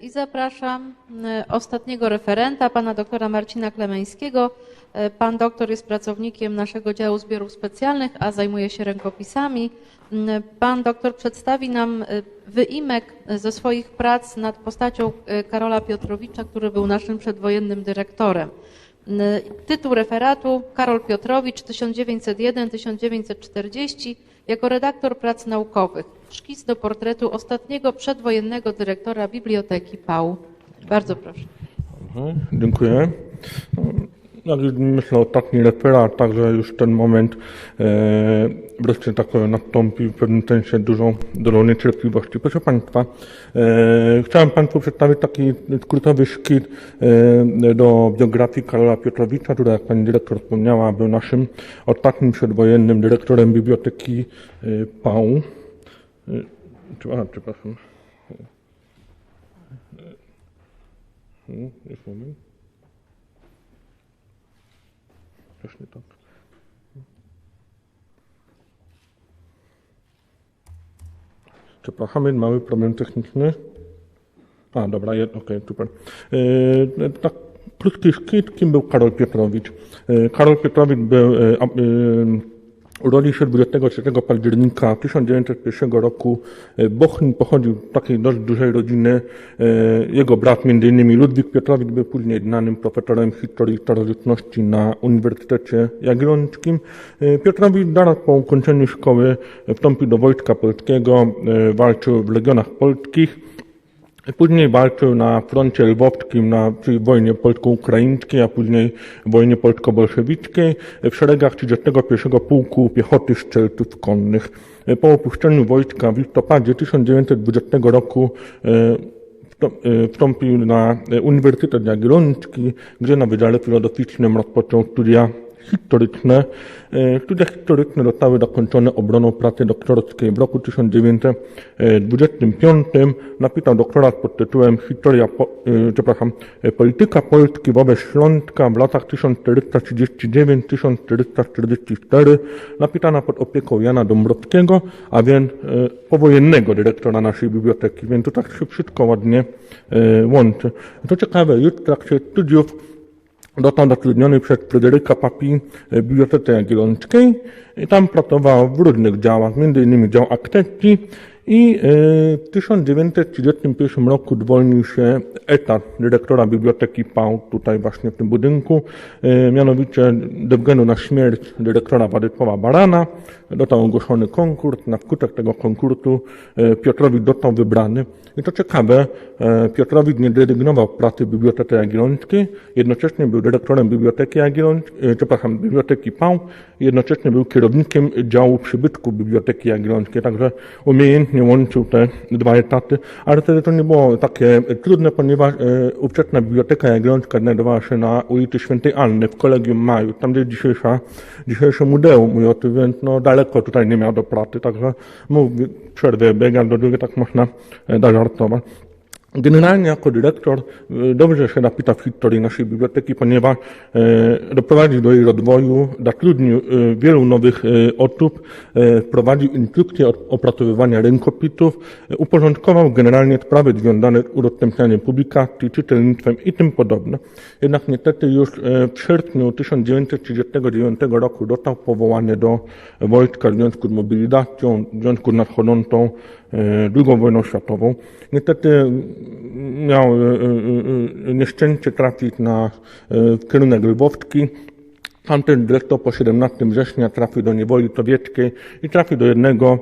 I zapraszam e, ostatniego referenta, pana doktora Marcina Klemeńskiego. E, Pan doktor jest pracownikiem naszego działu zbiorów specjalnych, a zajmuje się rękopisami. M, Pan doktor przedstawi nam wyimek ze swoich prac nad postacią Karola Piotrowicza, który był naszym przedwojennym dyrektorem. Tytuł referatu Karol Piotrowicz 1901-1940 jako redaktor prac naukowych. Szkic do portretu ostatniego przedwojennego dyrektora Biblioteki PAU. Bardzo proszę. Mhm, Dziękuję. Myślę, ostatni referat, także już ten moment e, wreszcie tak nastąpi w pewnym sensie dużą dolą niecierpliwości. Proszę Państwa, e, chciałem Państwu przedstawić taki skrótowy szkic e, do biografii Karola Piotrowicza, który, jak Pani Dyrektor wspomniała, był naszym ostatnim przedwojennym dyrektorem Biblioteki e, PAU. E, czy- A, przepraszam. E, Już moment. Też nie tak. Przepraszamy, mały problem techniczny. A, dobra, jest, okej, super. E, tak, krótki szkic, kim był Karol Piotrowicz? E, Karol Piotrowicz był, e, urodził się 23 października 1901 roku w Bochni, pochodził z takiej dość dużej rodziny. E, Jego brat, innymi Ludwik Piotrowicz, był później znanym profesorem historii starożytności na Uniwersytecie Jagiellońskim. E, Piotrowicz zaraz po ukończeniu szkoły wstąpił do Wojska Polskiego, e, walczył w Legionach Polskich. Później walczył na froncie lwowskim na, czyli wojnie polsko-ukraińskiej, a później wojnie polsko-bolszewickiej w szeregach 31 Pułku Piechoty Strzelców Konnych. Po opuszczeniu wojska w listopadzie 1920 roku e, e, wstąpił na e, Uniwersytet Jagielloński, gdzie na Wydziale Filozoficznym rozpoczął studia historyczne. E, Studia historyczne zostały zakończone obroną pracy doktorskiej w roku 1925. Napisał doktorat pod tytułem Historia, e, przepraszam, e, Polityka Polski wobec Śląska w latach 1439-1444, napisana pod opieką Jana Dąbrowskiego, a więc powojennego dyrektora naszej biblioteki, więc to tak się wszystko ładnie łączy. To ciekawe, już w trakcie studiów Został zatrudniony przez Fryderyka Papi w Bibliotece Jagiellońskiej i tam pracował w różnych działach, m.in. dział akcepcji i e, w 1931 roku zwolnił się etat dyrektora Biblioteki PAU tutaj właśnie w tym budynku, e, mianowicie ze względu na śmierć dyrektora Władysława Barana został ogłoszony konkurs, na skutek tego konkursu e, Piotrowicz został wybrany. I to ciekawe, e, Piotrowicz nie zrezygnował pracy w Bibliotece Jagiellońskiej, jednocześnie był dyrektorem Biblioteki Jagiellońskiej, e, przepraszam, Biblioteki PAU, jednocześnie był kierownikiem działu przybytku Biblioteki Jagiellońskiej, także umiejętnie łączył te dwa etaty, ale wtedy to nie było takie trudne, ponieważ e, ówczesna Biblioteka Jagiellońska znajdowała się na ulicy Świętej Anny w Kolegium Maju, tam gdzie jest dzisiejsza, dzisiejsze Muzeum Ujoty, więc no daleko tutaj nie miał do pracy, także mógł przerwę biegać do drugiej, tak można zażartować. Generalnie jako dyrektor e, dobrze się napisał w historii naszej biblioteki, ponieważ e, doprowadził do jej rozwoju, zatrudnił e, wielu nowych osób, wprowadził instrukcje od opracowywania rękopisów, uporządkował generalnie sprawy związane z udostępnianiem publikacji, czytelnictwem i tym podobne. Jednak niestety już w sierpniu 1939 roku został powołany do wojska w związku z mobilizacją, w związku z nadchodzącą II wojną światową. Niestety mm, miał e, e, e, nieszczęście trafić na e, kierunek lwowski. Tamten dyrektor po 17 września trafił do niewoli sowieckiej i trafił do jednego,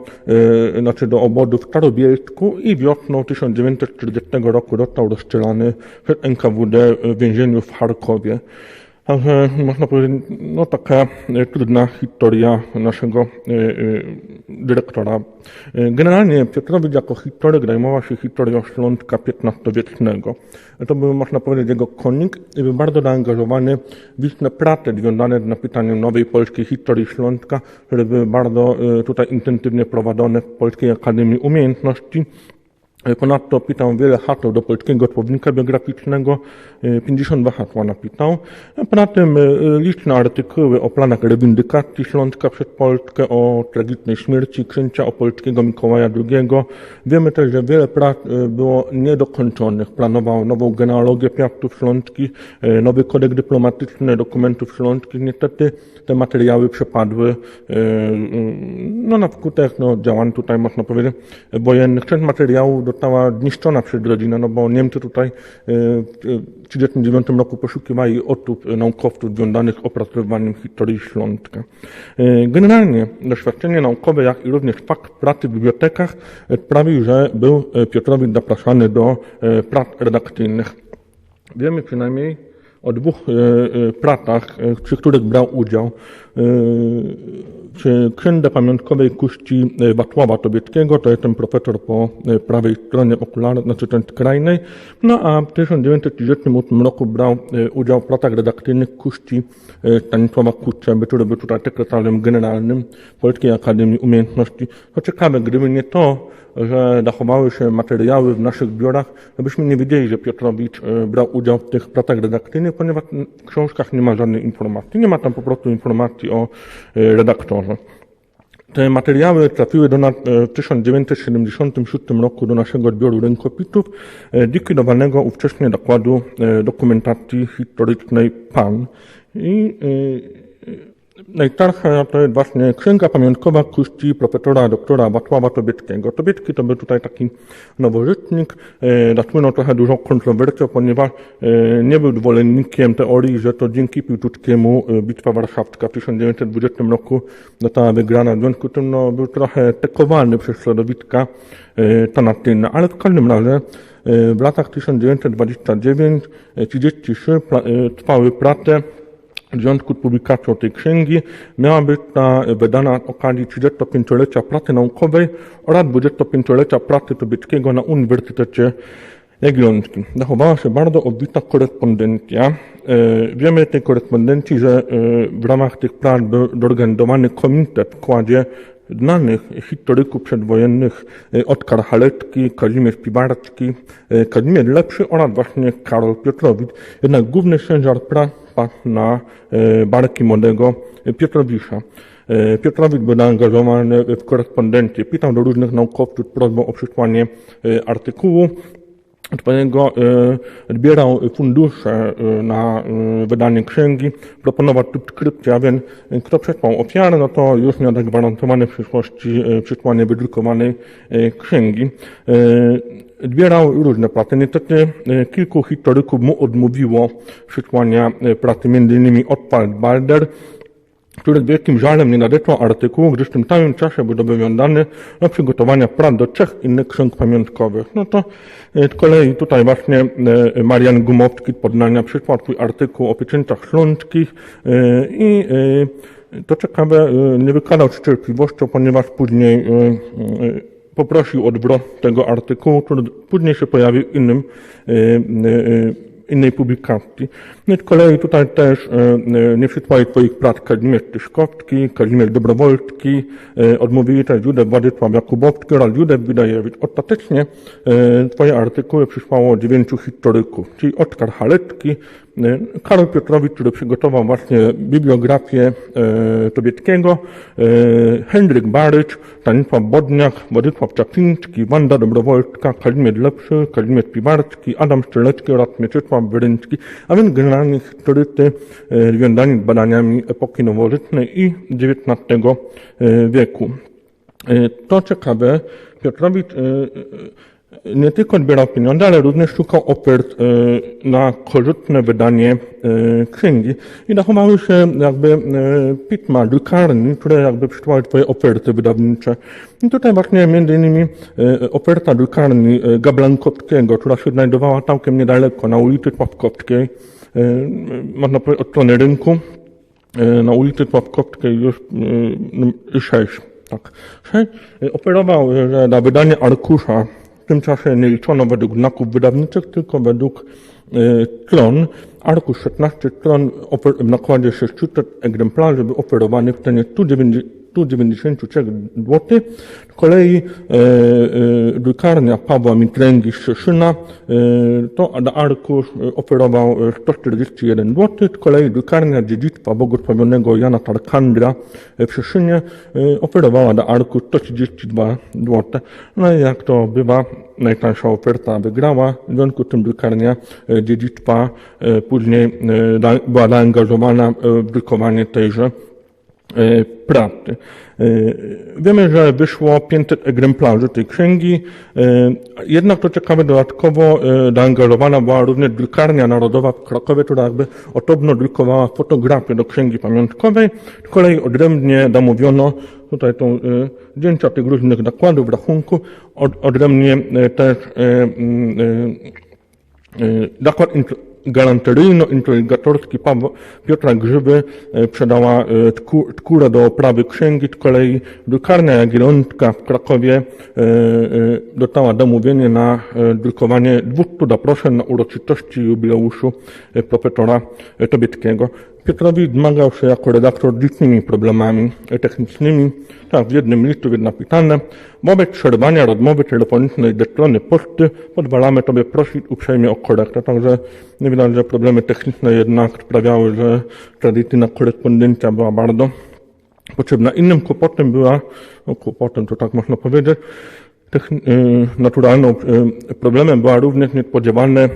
e, znaczy do obozu w Starobielsku i wiosną 1940 roku został rozstrzelany przez NKWD w więzieniu w Charkowie. Także można powiedzieć, no taka e, trudna historia naszego e, e, dyrektora. Generalnie Piotrowicz jako historyk zajmował się historią Śląska XV-wiecznego. To był, można powiedzieć, jego konik i był bardzo zaangażowany w liczne prace związane z napisaniem nowej polskiej historii Śląska, które były bardzo tutaj intensywnie prowadzone w Polskiej Akademii Umiejętności. Ponadto pisał wiele haseł do polskiego słownika biograficznego, e, 52 hasła napisał. Poza tym e, liczne artykuły o planach rewindykacji Śląska przez Polskę, o tragicznej śmierci księcia opolskiego Mikołaja II. Wiemy też, że wiele prac e, było niedokończonych. Planował nową genealogię piastów śląskich, e, nowy kodeks dyplomatyczny dokumentów śląskich. Niestety te materiały przepadły e, no, na skutek no, działań tutaj, można powiedzieć, wojennych. Część materiałów została zniszczona przez rodzinę, no bo Niemcy tutaj e, w 1939 roku poszukiwali osób naukowców związanych z opracowywaniem historii Śląska. E, Generalnie doświadczenie naukowe, jak i również fakt pracy w bibliotekach e, sprawił, że był Piotrowicz zapraszany do prac redakcyjnych. Wiemy przynajmniej o dwóch e, e, pracach, e, przy których brał udział. Przy księdze pamiątkowej kuści Wacława Tobieckiego, to jest ten profesor po prawej stronie okularnej, znaczy ten skrajnej. No a w 1938 roku brał udział w pracach redakcyjnych kuści Stanisława Kuczeby, który był tutaj sekretarzem generalnym Polskiej Akademii Umiejętności. To ciekawe, gdyby nie to, że zachowały się materiały w naszych biurach, to byśmy nie wiedzieli, że Piotrowicz e, brał udział w tych pracach redakcyjnych, ponieważ w książkach nie ma żadnej informacji. Nie ma tam po prostu informacji o e, redaktorze. Te materiały trafiły do nas e, w 1976 roku do naszego odbioru rękopisów, likwidowanego ówcześnie zakładu dokumentacji historycznej PAN. I e, Najstarsza to jest właśnie księga pamiątkowa kuści profesora doktora Wacława Tobieckiego. Tobiecki to był tutaj taki nowożytnik, e, zasłynął trochę dużą kontrowersją, ponieważ e, nie był zwolennikiem teorii, że to dzięki Piłsudskiemu e, Bitwa Warszawska w 1920 roku została wygrana. W związku z tym no, był trochę tekowany przez środowiska e, tanatyjne, ale w każdym razie e, w latach 1929-33 pla- e, trwały prace w związku z publikacją tej księgi miała być ta wydana z okazji 35-lecia pracy naukowej oraz 25-lecia pracy Tobieckiego na Uniwersytecie Jagiellońskim. Zachowała się bardzo obfita korespondencja. E, Wiemy z tej korespondencji, że e, w ramach tych prac był zorganizowany komitet w składzie znanych historyków przedwojennych e, Oskar Halecki, Kazimierz Piwarski, e, Kazimierz Lepszy oraz właśnie Karol Piotrowicz. Jednak główny ciężar prac na e, barki młodego Piotrowicza. E, Piotrowicz był zaangażowany w korespondencję. Pisał do różnych naukowców z prośbą o przysłanie artykułu. Odpowiedniego e, zbierał fundusze e, na e, wydanie księgi, proponował subskrypcję, a więc kto przesłał ofiarę, no to już miał zagwarantowane w przyszłości e, przysłanie wydrukowanej księgi. Zbierał różne prace. Niestety kilku historyków mu odmówiło przysłania e, pracy, m.in. Otwald Balder, który z wielkim żalem nie nadesłał artykułu, gdyż w tym samym czasie był zobowiązany do przygotowania prac do trzech innych ksiąg pamiątkowych. No to e, z kolei tutaj właśnie e, Marian Gumowski z Poznania przysłał swój artykuł o pieczęciach śląskich e, i to ciekawe, nie wykazał się cierpliwością, ponieważ później poprosił o zwrot tego artykułu, który później się pojawił w innym publikacji. No i z kolei tutaj też e, e, nie przysłali swoich prac Kazimierz Tyszkowski, Kazimierz Dobrowolski, e, odmówili też Józef Władysław Jakubowski oraz Józef Widajewicz. Ostatecznie swoje artykuły przysłało dziewięciu historyków, czyli Oskar Halecki, Karol Piotrowicz, który przygotował właśnie bibliografię e, Tobieckiego, e, Henryk Barycz, Stanisław Bodniak, Władysław Czapliński, Wanda Dobrowolska, Kazimierz Lepszy, Kazimierz Piwarski, Adam Strzelecki oraz Mieczysław Wyryński, a więc generalnie historycy e, związani z badaniami epoki nowożytnej i XIX e, wieku. E, To ciekawe, Piotrowicz e, e, nie tylko zbierał pieniądze, ale również szukał ofert e, na korzystne wydanie e, księgi i zachowały się jakby e, pisma drukarni, które jakby przysyłały swoje oferty wydawnicze. I tutaj właśnie między innymi oferta drukarni Gablankowskiego, która się znajdowała całkiem niedaleko na ulicy Sławkowskiej, można powiedzieć od strony rynku, na ulicy Sławkowskiej już e, 6. Tak. 6 oferował, że na wydanie arkusza tym czasie nie liczono według znaków wydawniczych, tylko według stron. Arkusz 16 stron ofer- w nakładzie 600 egzemplarzy był oferowany w cenie 190 193 zł. Z kolei e, e, drukarnia Pawła Mitręgi z Szeszyna e, to arkusz oferował e, 141 zł. Z kolei drukarnia Dziedzictwa Błogosławionego Jana Tarkandra w Szeszynie e, oferowała na arkusz 132 zł. No i jak to bywa, najtańsza oferta wygrała, w związku z tym drukarnia dziedzictwa później była zaangażowana w drukowanie tejże prawdy. E, Wiemy, że wyszło 500 egzemplarzy tej księgi, e, jednak to ciekawe dodatkowo e, zaangażowana była również drukarnia narodowa w Krakowie, która jakby osobno drukowała fotografię do księgi pamiątkowej. Z kolei odrębnie zamówiono tutaj tą e, zdjęcia tych różnych nakładów, rachunku, od, odrębnie e, też e, mm, e, E, Zakład galanteryjno-inteligatorski Piotra Grzyby e, przedała e, tku- skórę do oprawy księgi, z kolei. Drukarnia Jagiellonska w Krakowie e, dostała zamówienie na drukowanie 200 zaproszeń na uroczystości jubileuszu profesora e, Tobieckiego. Piotrowi zmagał się jako redaktor z licznymi problemami technicznymi. Tak, w jednym listu jest napisane, wobec przerwania rozmowy telefonicznej ze strony poczty pozwalamy Tobie prosić uprzejmie o korektę. Także nie widać, że problemy techniczne jednak sprawiały, że tradycyjna korespondencja była bardzo potrzebna. Innym kłopotem była, no kłopotem to tak można powiedzieć, naturalną y, problemem była również niespodziewane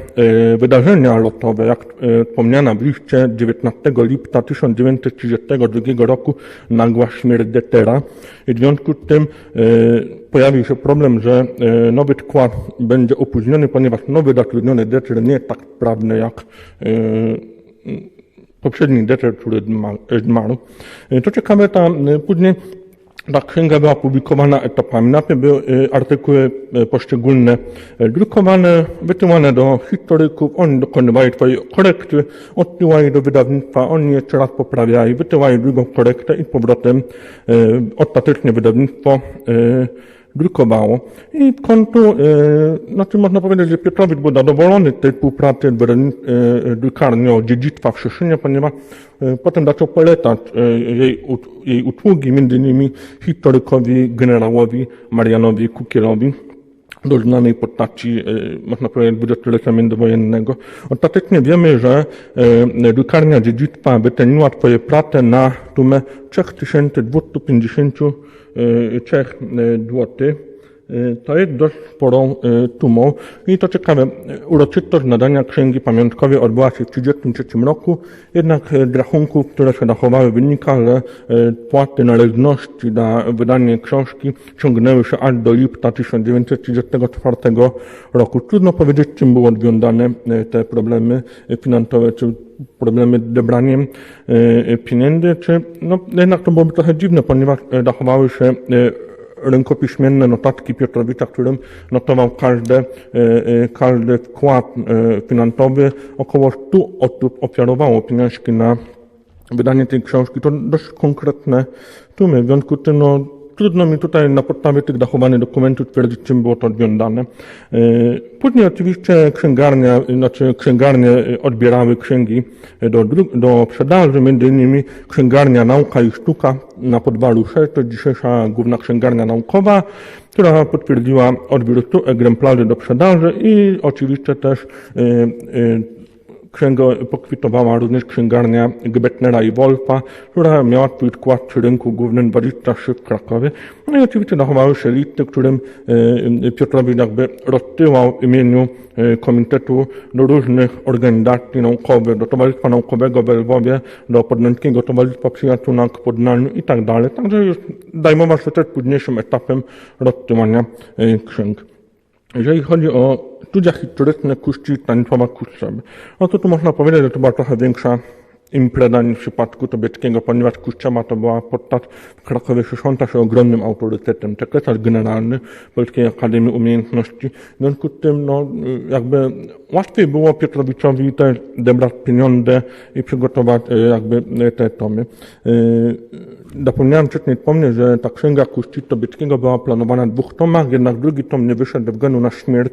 y, wydarzenia lotowe. Jak y, wspomniana w liście 19 lipca 1932 roku nagła śmierć Detera. W związku z tym y, pojawił się problem, że y, nowy skład będzie opóźniony, ponieważ nowy zatrudniony Deter nie jest tak sprawny jak y, poprzedni deter, który zma- zmarł. To ciekawe, ta później ta księga była publikowana etapami. Najpierw były e, artykuły e, poszczególne e, drukowane, wysyłane do historyków, oni dokonywali swojej korekty, odsyłali do wydawnictwa, oni jeszcze raz poprawiali, wysyłali drugą korektę i z powrotem ostatecznie wydawnictwo drukowało. I w końcu, e, znaczy można powiedzieć, że Piotrowicz był zadowolony tej współpracy z e, dziedzictwa w Szyszynie, ponieważ e, potem zaczął polecać e, jej, ut- jej usługi, między innymi historykowi, generałowi Marianowi Kukielowi do znanej postaci, e, można powiedzieć, dwudziestolecia międzywojennego. Ostatecznie wiemy, że e, drukarnia dziedzictwa wyceniła swoje prace na sumę 3253 zł. E, To jest dość sporą e, sumą i to ciekawe, uroczystość nadania księgi pamiątkowej odbyła się w 1933 roku, jednak z rachunków, które się zachowały wynika, że płaty należności za wydanie książki ciągnęły się aż do lipca 1934 roku. Trudno powiedzieć, czym były odwiązane e, te problemy finansowe, czy problemy z dobraniem e, pieniędzy, czy no jednak to byłoby trochę dziwne, ponieważ zachowały się e, rękopiśmienne notatki Piotrowicza, którym notował każde, e, e, każdy wkład e, finansowy. Około 100 osób ofiarowało pieniążki na wydanie tej książki. To dość konkretne sumy. W związku z tym no, trudno mi tutaj na podstawie tych zachowanych dokumentów twierdzić, czym było to odwiązane. E, Później oczywiście księgarnia, znaczy księgarnie e, odbierały księgi do, dru- do sprzedaży, między innymi księgarnia Nauka i Sztuka na Podwalu 6, to dzisiejsza główna księgarnia naukowa, która potwierdziła odbiór 100 egzemplarzy do sprzedaży i oczywiście też e, e, Księgę pokwitowała również księgarnia Gebetnera i Wolfa, która miała swój skład przy rynku głównym 23 w Krakowie. No i oczywiście zachowały się listy, którym e, Piotrowicz jakby rozsyłał w imieniu e, Komitetu do różnych organizacji naukowych, do Towarzystwa Naukowego w Lwowie, do Podlaskiego Towarzystwa Przyjaciół Nauk w i tak dalej. Także już zajmował się też późniejszym etapem rozsyłania e, księg. Jeżeli chodzi o studia historyczne kuści Stanisława Kustrzewy, no to tu można powiedzieć, że to była trochę większa impreza niż w przypadku Tobieckiego, ponieważ Kustrzewa to była postać w Krakowie ciesząca się ogromnym autorytetem, sekretarz generalny Polskiej Akademii Umiejętności. W związku z tym, no, jakby łatwiej było Piotrowiczowi też zebrać pieniądze i przygotować e, jakby e, te tomy. E, Zapomniałem wcześniej wspomnieć, że ta księga Kuści Tobieckiego była planowana w dwóch tomach, jednak drugi tom nie wyszedł ze względu na śmierć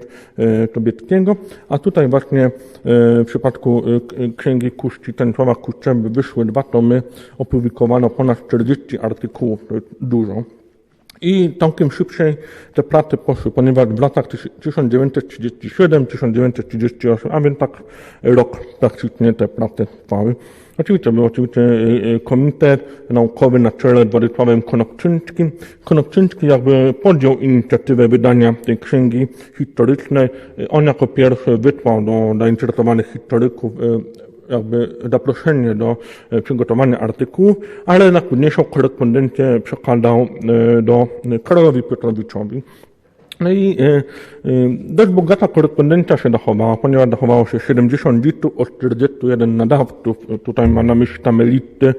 Tobieckiego, a tutaj właśnie w przypadku e, k- księgi Kuści Kuczeby wyszły dwa tomy, opublikowano ponad 40 artykułów, to jest dużo. I całkiem szybciej te prace poszły, ponieważ w latach 1937-1938, a więc tak rok praktycznie te prace trwały. Oczywiście był oczywiście y, y, komitet naukowy na czele z Władysławem Konopczyńskim. Konopczyński jakby podjął inicjatywę wydania tej księgi historycznej. Y, On jako pierwszy wysłał do zainteresowanych historyków jakby zaproszenie do e, przygotowania artykułów, ale jednak późniejszą korespondencję przekazał e, do Karolowi Piotrowiczowi. No i e, dość bogata korespondencja się zachowała, ponieważ zachowało się 70 listów od 41 nadawców. Tutaj ma na myśli same listy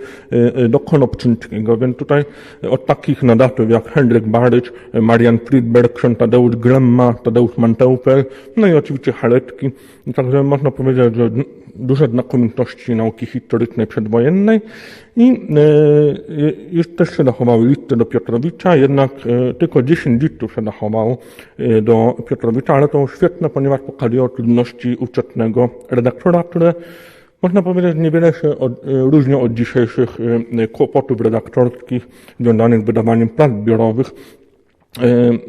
do Konopczyńskiego, więc tutaj od takich nadawców jak Henryk Barycz, Marian Friedberg, ksiądz Tadeusz Glemma, Tadeusz Manteufel, no i oczywiście Halecki. Także można powiedzieć, że duże znakomitości nauki historycznej przedwojennej i e, już też się zachowały listy do Piotrowicza, jednak e, tylko 10 listów się zachowało e, do Piotrowicza, ale to świetne, ponieważ pokazują trudności ówczesnego redaktora, które można powiedzieć niewiele się od, różnią od dzisiejszych kłopotów redaktorskich związanych z wydawaniem prac zbiorowych, E,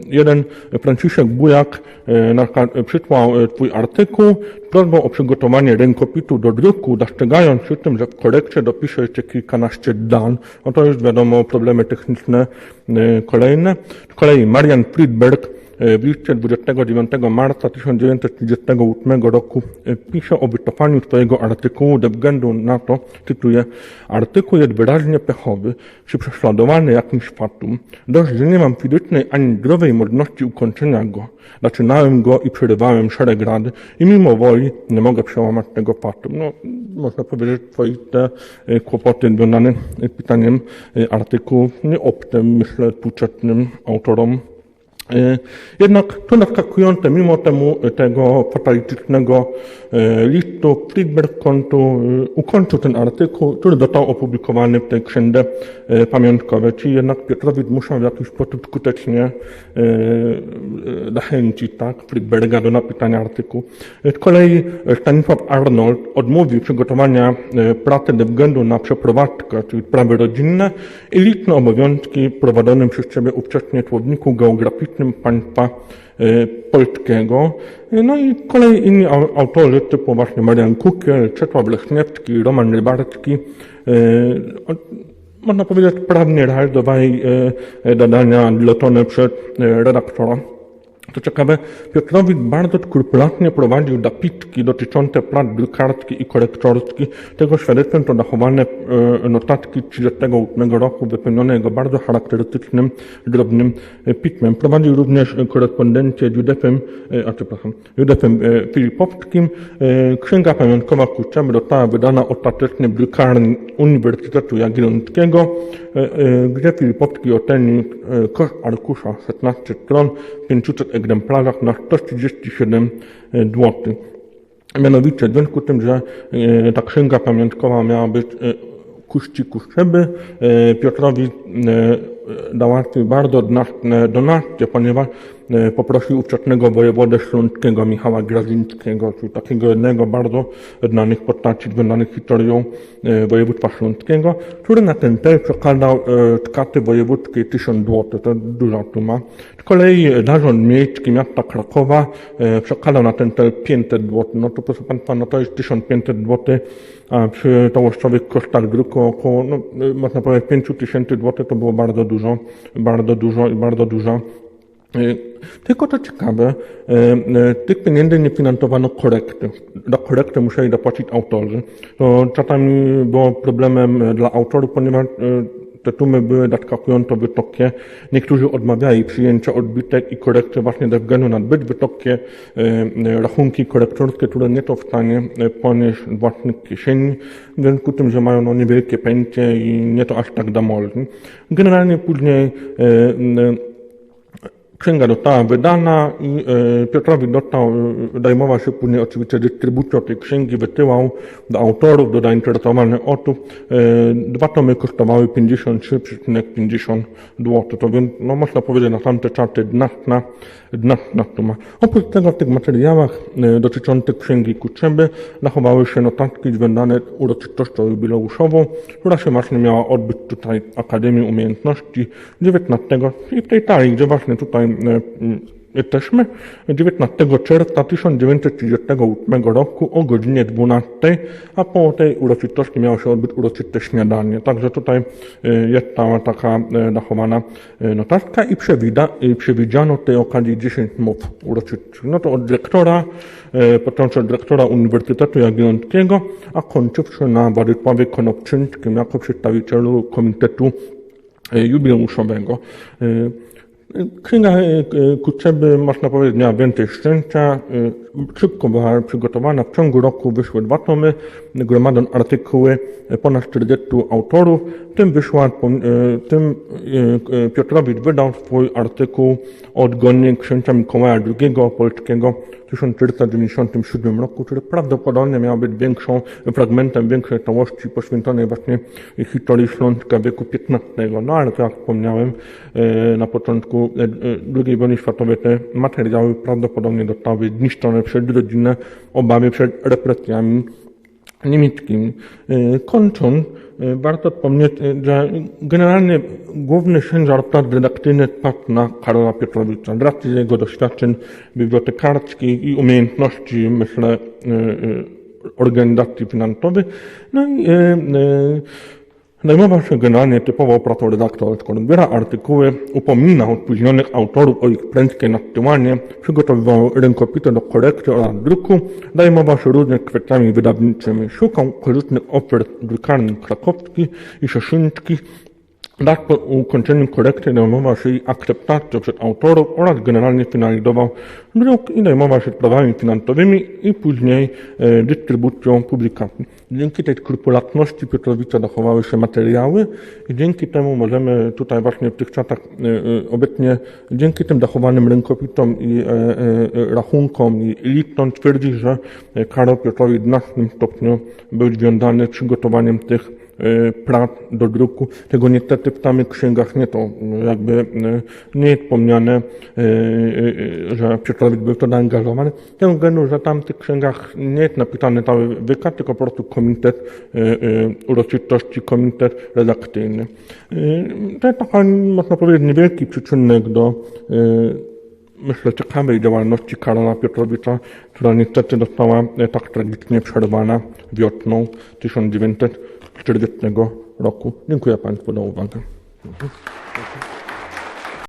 Jeden Franciszek Bujak e, e, przysłał e, twój artykuł z prośbą o przygotowanie rękopisu do druku, zastrzegając przy tym, że w korekcie dopisze jeszcze kilkanaście zdań. No to już wiadomo problemy techniczne e, kolejne. Z kolei Marian Friedberg e, w liście 29 marca 1938 roku e, pisze o wycofaniu swojego artykułu ze względu na to, cytuję, artykuł jest wyraźnie pechowy, czy prześladowany jakimś fatum. Dość, że nie mam fizycznej ani zdrowej możliwości ukończenia go. Zaczynałem go i przerywałem szereg rady i mimo woli nie mogę przełamać tego fatum. No, można powiedzieć, swoiste e, kłopoty związane z pisaniem e, artykułów nie obcym, myślę, współczesnym autorom Jednak to zaskakujące, mimo temu e, tego fatalistycznego e, listu, Friedberg kontu e, ukończył ten artykuł, który został opublikowany w tej księdze e, pamiątkowej, czyli jednak Piotrowicz musiał w jakiś sposób skutecznie e, e, zachęcić tak, Friedberga do napisania artykułu. E, Z kolei e, Stanisław Arnold odmówił przygotowania e, pracy ze względu na przeprowadzkę, czyli sprawy rodzinne i liczne obowiązki prowadzonym przez siebie ówcześnie słowniku geograficznym państwa e, polskiego. No i z kolei inni au- autorzy typu właśnie Marian Kukiel, Czesław Leśniewski, Roman Rybarski, e, można powiedzieć sprawnie realizowali e, zadania zlecone przez redaktora. To ciekawe, Piotrowicz bardzo skrupulatnie prowadził zapitki dotyczące prac drukarskich i korektorskich. Tego świadectwem to zachowane e, notatki 1938 roku wypełnione jego bardzo charakterystycznym, drobnym e, pismem. Prowadził również korespondencję z Józefem, e, a przepraszam, Józefem Filipowskim. Księga pamiątkowa Kuczeby została wydana ostatecznie w drukarni Uniwersytetu Jagiellońskiego, gdzie Filipowski ocenił koszt arkusza 16 stron w 500 egzemplarzach na 137 zł. Mianowicie, w związku z tym, że e, ta księga pamiątkowa miała być e, ku ściku Szczeby, e, Piotrowi e, załatwił bardzo znaczne donacje, ponieważ e, poprosił ówczesnego wojewodę śląskiego Michała Grazińskiego, czyli takiego jednego bardzo znanych postaci związanych z historią e, województwa śląskiego, który na ten cel przekazał e, z karty wojewódzkiej 1000 zł, to duża suma. Z kolei zarząd miejski miasta Krakowa e, przekazał na ten cel 500 zł. No to proszę Państwa, no to jest 1500 zł, a przy całościowych kosztach druku około, no, e, można powiedzieć 5000 zł to było bardzo dużo, bardzo dużo i bardzo dużo. E, Tylko to ciekawe, e, e, tych pieniędzy nie finansowano korekty. Za korektę musieli zapłacić autorzy. To czasami było problemem dla autorów, ponieważ te sumy były zaskakująco wysokie. Niektórzy odmawiali przyjęcia odbitek i korekty właśnie ze względu na zbyt wysokie e, e, rachunki korektorskie, które nie są w stanie e, ponieść własnych kieszeni, w związku z tym, że mają no, niewielkie pensje i nie to aż tak zamożni. Generalnie później księga została wydana i e, Piotrowi dostał, e, zajmował się później oczywiście dystrybucją tej księgi, wysyłał do autorów, do zainteresowanych osób. E, dwa tomy kosztowały 53,50 zł. To więc, no można powiedzieć, na tamte czasy znaczna, znaczna suma. Oprócz tego w tych materiałach e, dotyczących księgi Kutrzeby zachowały się notatki związane z uroczystością jubileuszową, która się właśnie miała odbyć tutaj w Akademii Umiejętności 19 i w tej sali, gdzie właśnie tutaj e, jesteśmy, 19 czerwca 1938 roku o godzinie 12, a po tej uroczystości miało się odbyć uroczyste śniadanie. Także tutaj e, jest cała taka e, zachowana e, notatka i przewida, przewidziano tej okazji 10 mów uroczystych. No to od dyrektora, e, począwszy od dyrektora Uniwersytetu Jagiellońskiego, a kończywszy na Władysławie Konopczyńskim jako przedstawicielu Komitetu e, Jubileuszowego. Księga e, Kuczeby, można powiedzieć, miała więcej szczęścia. E, Szybko była przygotowana. W ciągu roku wyszły dwa tomy, gromadząc artykuły e, ponad 40 autorów. Tym wyszła, tym Piotrowicz wydał swój artykuł o odgonie księcia Mikołaja II polskiego 1497 roku, który prawdopodobnie miał być większą, fragmentem większej całości poświęconej właśnie historii Śląska wieku XV. No ale to jak wspomniałem e, na początku e, e, II wojny światowej te materiały prawdopodobnie zostały zniszczone przez rodzinę obawy przed represjami niemieckimi. Kończąc, warto wspomnieć, e, że generalnie główny ciężar prac redakcyjnych spadł na Karola Piotrowicza. Z racji jego doświadczeń bibliotekarskich i umiejętności, myślę, e, e, organizacji finansowych. No i e, e, Zajmował się generalnie typową pracą redaktorską. Zbiera artykuły, upomina opóźnionych autorów o ich prędkie nadsyłanie, przygotowywał rękopisy do korekty oraz druku, zajmował się również kwestiami wydawniczymi. Szukał korzystnych ofert drukarni krakowskich i szeszyńskich, Raz po ukończeniu korekty zajmował się jej akceptacją przez autorów oraz generalnie finalizował druk i zajmował się sprawami finansowymi i później e, dystrybucją publikacji. Dzięki tej skrupulatności Piotrowicza zachowały się materiały i dzięki temu możemy tutaj właśnie w tych czasach e, e, obecnie, dzięki tym zachowanym rękopisom i e, rachunkom i listom twierdzić, że Karol Piotrowicz w znacznym stopniu był związany z przygotowaniem tych prac do druku. Tego niestety w samych księgach nie to, jakby e, nie jest wspomniane, e, że Piotrowicz był to zaangażowany. Z względu, że tam w tych księgach nie jest napisany cały wykaz, tylko po prostu komitet uroczystości, komitet redakcyjny. To jest taka, można powiedzieć, niewielki przyczynek do myślę, ciekawej działalności Karola Piotrowicza, która niestety została tak tragicznie przerwana wiosną 1940 roku. Dziękuję Państwu za uwagę.